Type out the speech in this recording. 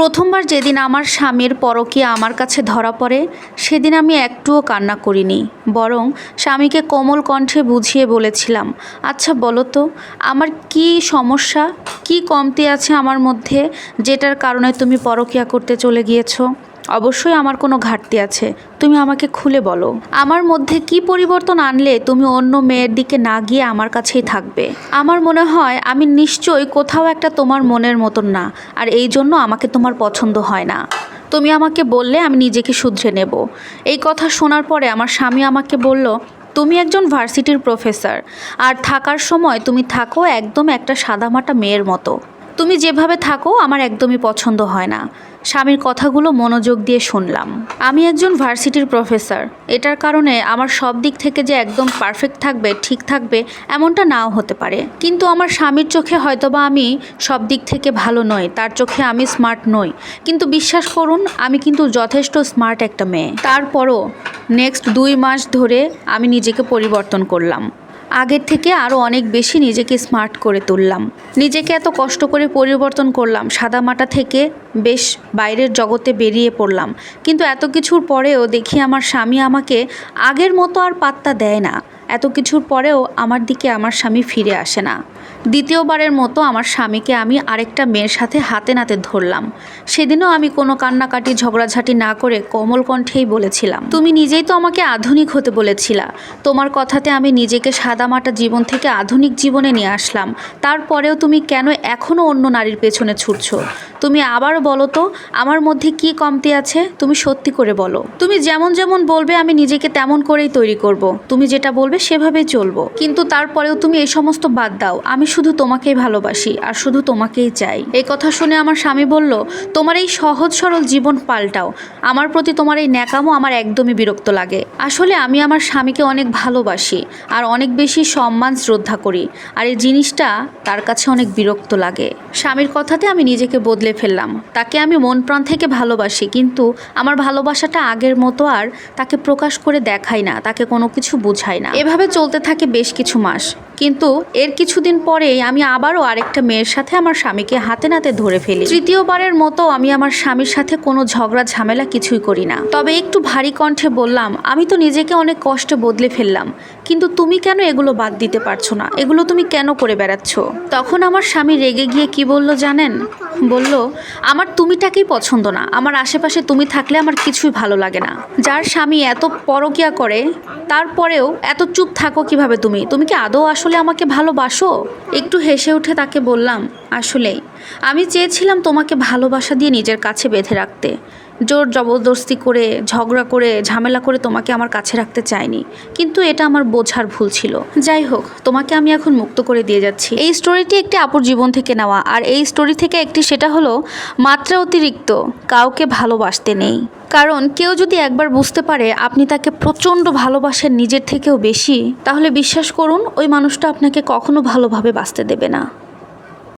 প্রথমবার যেদিন আমার স্বামীর পরকীয়া আমার কাছে ধরা পড়ে, সেদিন আমি একটুও কান্না করিনি, বরং স্বামীকে কোমল কণ্ঠে বুঝিয়ে বলেছিলাম আচ্ছা বলো তো, আমার কি সমস্যা? কি কমতি আছে আমার মধ্যে, যেটার কারণে তুমি পরকীয়া করতে চলে গিয়েছো? অবশ্যই আমার কোনো ঘাটতি আছে। তুমি আমাকে খুলে বলো। আমার মধ্যে কি পরিবর্তন আনলে তুমি অন্য মেয়ের দিকে না গিয়ে আমার কাছেই থাকবে? আমার মনে হয় আমি নিশ্চয়ই কোথাও একটা তোমার মনের মতন না, আর এই জন্য আমাকে তোমার পছন্দ হয় না। তুমি আমাকে বললে আমি নিজেকে শুধরে নেব। এই কথা শোনার পরে আমার স্বামী আমাকে বলল, তুমি একজন ভার্সিটির প্রফেসর, আর থাকার সময় তুমি থাকো একদম একটা সাদামাটা মেয়ের মতো। তুমি যেভাবে থাকো, আমার একদমই পছন্দ হয় না। স্বামীর কথাগুলো মনোযোগ দিয়ে শুনলাম। আমি একজন ভার্সিটির প্রফেসর। এটার কারণে আমার সব দিক থেকে যে একদম পারফেক্ট থাকবে, ঠিক থাকবে, এমনটা নাও হতে পারে। কিন্তু আমার স্বামীর চোখে হয়তোবা আমি সব দিক থেকে ভালো নই, তার চোখে আমি স্মার্ট নই। কিন্তু বিশ্বাস করুন, আমি কিন্তু যথেষ্ট স্মার্ট একটা মেয়ে। তারপরও, নেক্সট দুই মাস ধরে আমি নিজেকে পরিবর্তন করলাম। আগের থেকে আরও অনেক বেশি নিজেকে স্মার্ট করে তুললাম। নিজেকে এত কষ্ট করে পরিবর্তন করলাম সাদামাটা থেকে বেশ বাইরের জগতে বেরিয়ে পড়লাম। কিন্তু এত কিছুর পরেও দেখি আমার স্বামী আমাকে আগের মতো আর পাত্তা দেয় না। এত কিছুর পরেও আমার দিকে আমার স্বামী ফিরে আসে না। দ্বিতীয়বারের মতো আমার স্বামীকে আমি আরেকটা মেয়ের সাথে হাতে নাতে ধরলাম। সেদিনও আমি কোনো কান্নাকাটি, ঝগড়াঝাটি না করে কোমল কণ্ঠেই বলেছিলাম, তুমি নিজেই তো আমাকে আধুনিক হতে বলেছিলা। তোমার কথাতে আমি নিজেকে সাদামাটা জীবন থেকে আধুনিক জীবনে নিয়ে আসলাম। তারপরেও তুমি কেন এখনও অন্য নারীর পেছনে ছুটছো? তুমি আবার বলো তো, আমার মধ্যে কি কমতি আছে? তুমি সত্যি করে বলো। তুমি যেমন যেমন বলবে, আমি নিজেকে তেমন করেই তৈরি করব। তুমি যেটা বলবে সেভাবেই চলবো। কিন্তু তারপরেও তুমি এই সমস্ত বাদ দাও। আমি শুধু তোমাকেই ভালোবাসি আর শুধু তোমাকেই চাই। এই কথা শুনে আমার স্বামী বলল, তোমার এই সহজ সরল জীবন পাল্টাও। আমার প্রতি তোমার এই ন্যাকামো আমার একদমই বিরক্ত লাগে। আসলে আমি আমার স্বামীকে অনেক ভালোবাসি আর অনেক বেশি সম্মান শ্রদ্ধা করি আর এই জিনিসটা তার কাছে অনেক বিরক্ত লাগে। স্বামীর কথাতে আমি নিজেকে বদলে ফেললাম। তাকে আমি মন প্রাণ থেকে ভালোবাসি কিন্তু আমার ভালোবাসাটা আগের মতো আর তাকে প্রকাশ করে দেখাই না, তাকে কোনো কিছু বুঝাই না। এভাবে চলতে থাকে বেশ কিছু মাস। কিন্তু এর কিছুদিন পরেই আমি আবারও আরেকটা মেয়ের সাথে আমার স্বামীকে হাতে নাতে ধরে ফেলি। তৃতীয়বারের মতো আমি আমার স্বামীর সাথে কোনো ঝগড়া, ঝামেলা কিছুই করি না। তবে একটু ভারী কণ্ঠে বললাম, আমি তো নিজেকে অনেক কষ্টে বদলে ফেললাম, কিন্তু তুমি কেন এগুলো বাদ দিতে পারছ না? এগুলো তুমি কেন করে বেড়াচ্ছ? তখন আমার স্বামী রেগে গিয়ে কি বলল জানেন? বলল, আমার তুমিটাকেই পছন্দ না। আমার আশেপাশে তুমি থাকলে আমার কিছুই ভালো লাগে না। যার স্বামী এত পরকিয়া করে, তারপরেও এত চুপ থাকো কীভাবে তুমি? তুমি কি আদৌ আসলে আমাকে ভালোবাসো? একটু হেসে উঠে তাকে বললাম, আসলেই। আমি চেয়েছিলাম তোমাকে ভালোবাসা দিয়ে নিজের কাছে বেঁধে রাখতে। জোর জবরদস্তি করে, ঝগড়া করে, ঝামেলা করে তোমাকে আমার কাছে রাখতে চাইনি কিন্তু এটা আমার বোঝার ভুল ছিল। যাই হোক, তোমাকে আমি এখন মুক্ত করে দিয়ে যাচ্ছি। এই স্টোরিটি একটি আপুর জীবন থেকে নেওয়া, আর এই স্টোরি থেকে একটি সেটা হলো, মাত্রা অতিরিক্ত, কাউকে ভালোবাসতে নেই। কারণ কেউ যদি একবার বুঝতে পারে আপনি তাকে প্রচণ্ড ভালোবাসেন নিজের থেকেও বেশি, তাহলে বিশ্বাস করুন, ওই মানুষটা আপনাকে কখনো ভালোভাবে বাঁচতে দেবে না।